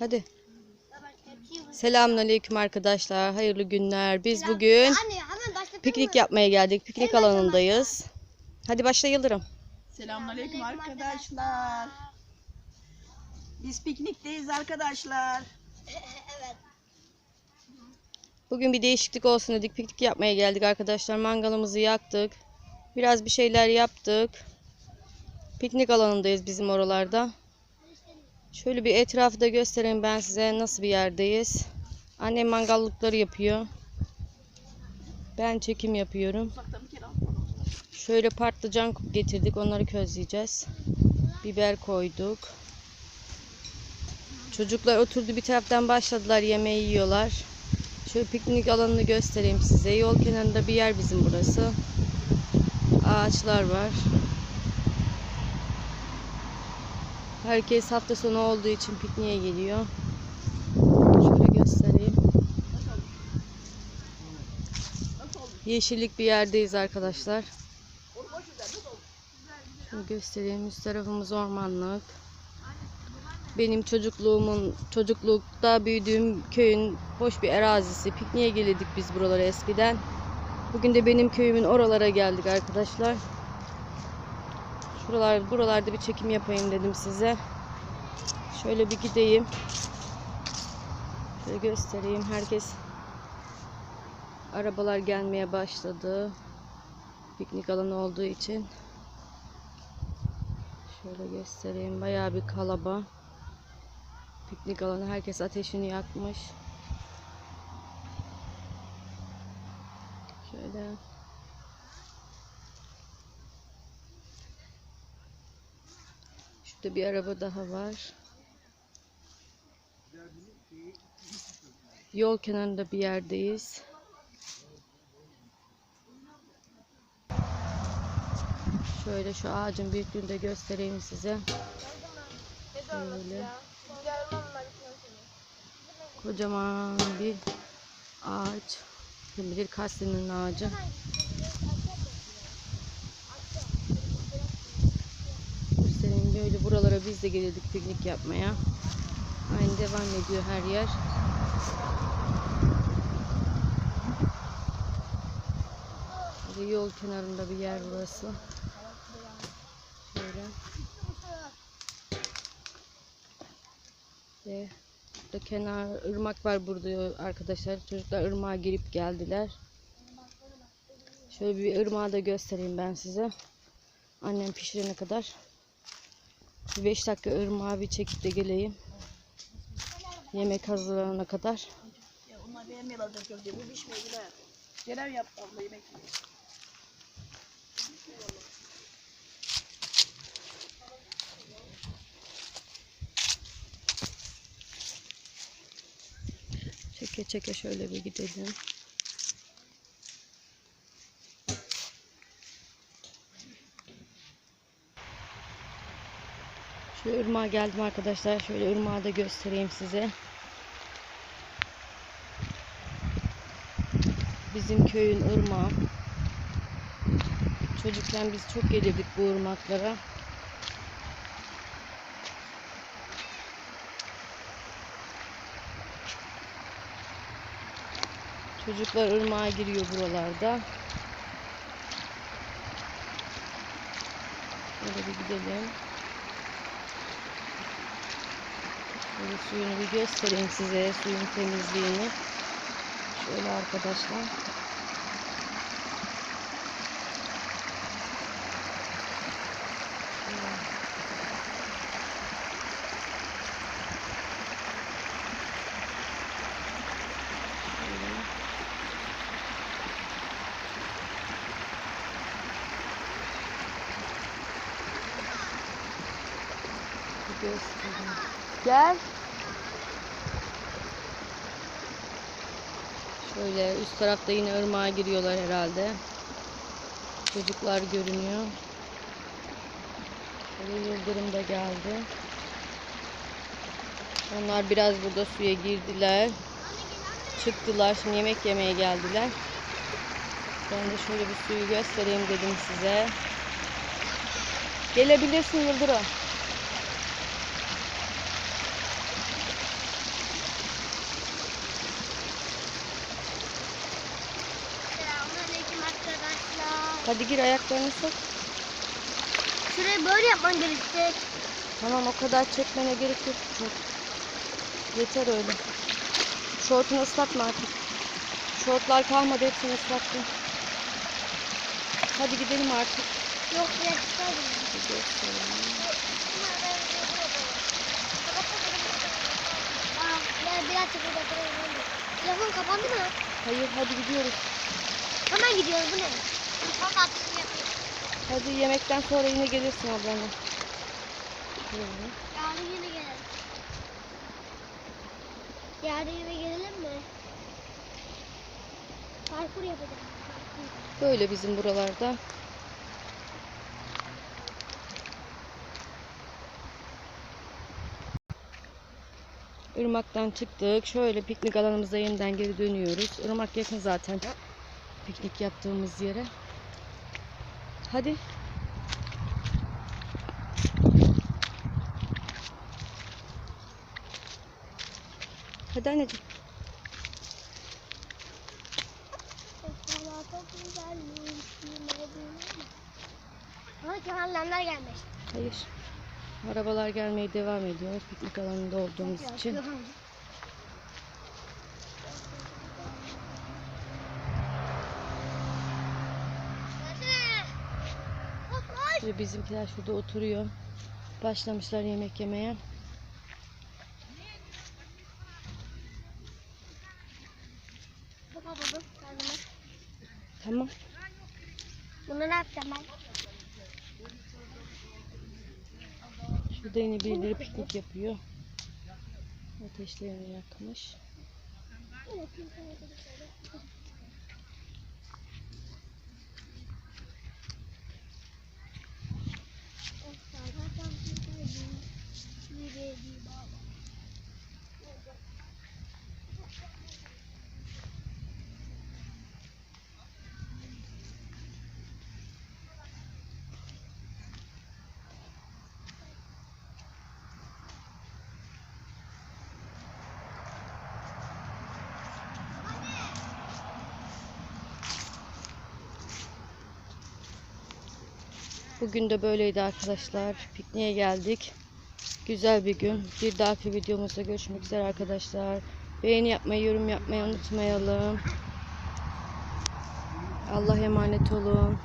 Hadi. Selamünaleyküm arkadaşlar. Hayırlı günler. Biz bugün Anne piknik mı? yapmaya geldik. Piknik alanındayız. Hadi başla Yıldırım. Selamünaleyküm arkadaşlar. Biz piknikteyiz arkadaşlar. evet. Bugün bir değişiklik olsun dedik. Piknik yapmaya geldik arkadaşlar. Mangalımızı yaktık. Biraz bir şeyler yaptık. Piknik alanındayız bizim oralarda. Şöyle bir etrafı da göstereyim ben size nasıl bir yerdeyiz. Annem mangallıkları yapıyor. Ben çekim yapıyorum. Şöyle patlıcan getirdik. Onları közleyeceğiz. Biber koyduk. Çocuklar oturdu bir taraftan başladılar yemeği yiyorlar. Şöyle piknik alanını göstereyim size. Yol kenarında bir yer bizim burası. Ağaçlar var. Herkes hafta sonu olduğu için pikniğe geliyor. Şöyle göstereyim. Yeşillik bir yerdeyiz arkadaşlar. Şöyle göstereyim. Üst tarafımız ormanlık. Benim çocukluğumun, çocuklukta büyüdüğüm köyün boş bir arazisi. Pikniğe gelirdik biz buralara eskiden. Bugün de benim köyümün oralara geldik arkadaşlar. Şuralar, buralarda bir çekim yapayım dedim size. Şöyle bir gideyim. Şöyle göstereyim. Herkes arabalar gelmeye başladı. Piknik alanı olduğu için. Şöyle göstereyim. Bayağı bir kalaba. Piknik alanı. Herkes ateşini yakmış. Şöyle. Şurada bir araba daha var. Yol kenarında bir yerdeyiz. Şöyle şu ağacın büyüklüğünü de göstereyim size. Şöyle. Kocaman bir ağaç. Kim bilir kaç ağacı. Göstereyim böyle buralara biz de gelirdik piknik yapmaya. Aynı devam ediyor her yer. Böyle yol kenarında bir yer burası. Şöyle. Ve burada kenar ırmak var burada arkadaşlar. Çocuklar ırmağa girip geldiler. Şöyle bir ırmağı da göstereyim ben size. Annem pişirene kadar. 5 dakika ırmağı bir çekip de geleyim. Yemek hazırlanana kadar. Ya onlar beğenmiyorlar da köfte. Bu pişmiyor bile. Görev yap abla yemek yiyor. Çeke çeke şöyle bir gidelim. Şu ırmağa geldim arkadaşlar. Şöyle ırmağı da göstereyim size. Bizim köyün ırmağı. Çocukken biz çok gelirdik bu ırmaklara. Çocuklar ırmağa giriyor buralarda. Böyle bir gidelim. Böyle suyunu bir göstereyim size. Suyun temizliğini. Şöyle arkadaşlar. Göstereyim. Gel. Şöyle üst tarafta yine ırmağa giriyorlar herhalde. Çocuklar görünüyor. Şöyle Yıldırım da geldi. Onlar biraz burada suya girdiler. Çıktılar. Şimdi yemek yemeye geldiler. Ben de şöyle bir suyu göstereyim dedim size. Gelebilirsin Yıldırım. Hadi gir ayaklarını sok. Şurayı böyle yapman gerekecek. Tamam o kadar çekmene gerek yok çok. Yeter öyle. Şortunu ıslatma artık. Şortlar kalmadı hepsini ıslattım. Hadi gidelim artık. Yok çıkardım. Ya çekildi. Telefon kapandı mı? Hayır hadi gidiyoruz. Hemen gidiyoruz bu ne? Hadi yemekten sonra yine gelirsin ablanla. Böyle. Yarın yine gelelim. Yarın yine gelelim mi? Parkur yapacağım. Böyle bizim buralarda. Irmak'tan çıktık. Şöyle piknik alanımıza yeniden geri dönüyoruz. Irmak yakın zaten piknik yaptığımız yere. Hadi. Hadi anneciğim. Ama kemerlemler gelmiş. Hayır. Arabalar gelmeye devam ediyor. Piknik alanında olduğumuz için. Ve bizimkiler şurada oturuyor. Başlamışlar yemek yemeye. Tamam. Bunu ne yapacağım ben? Şurada yine birileri piknik yapıyor. Ateşlerini yakmış. Bugün de böyleydi arkadaşlar. Pikniğe geldik. Güzel bir gün. Bir dahaki videomuzda görüşmek üzere arkadaşlar. Beğeni yapmayı, yorum yapmayı unutmayalım. Allah emanet olun.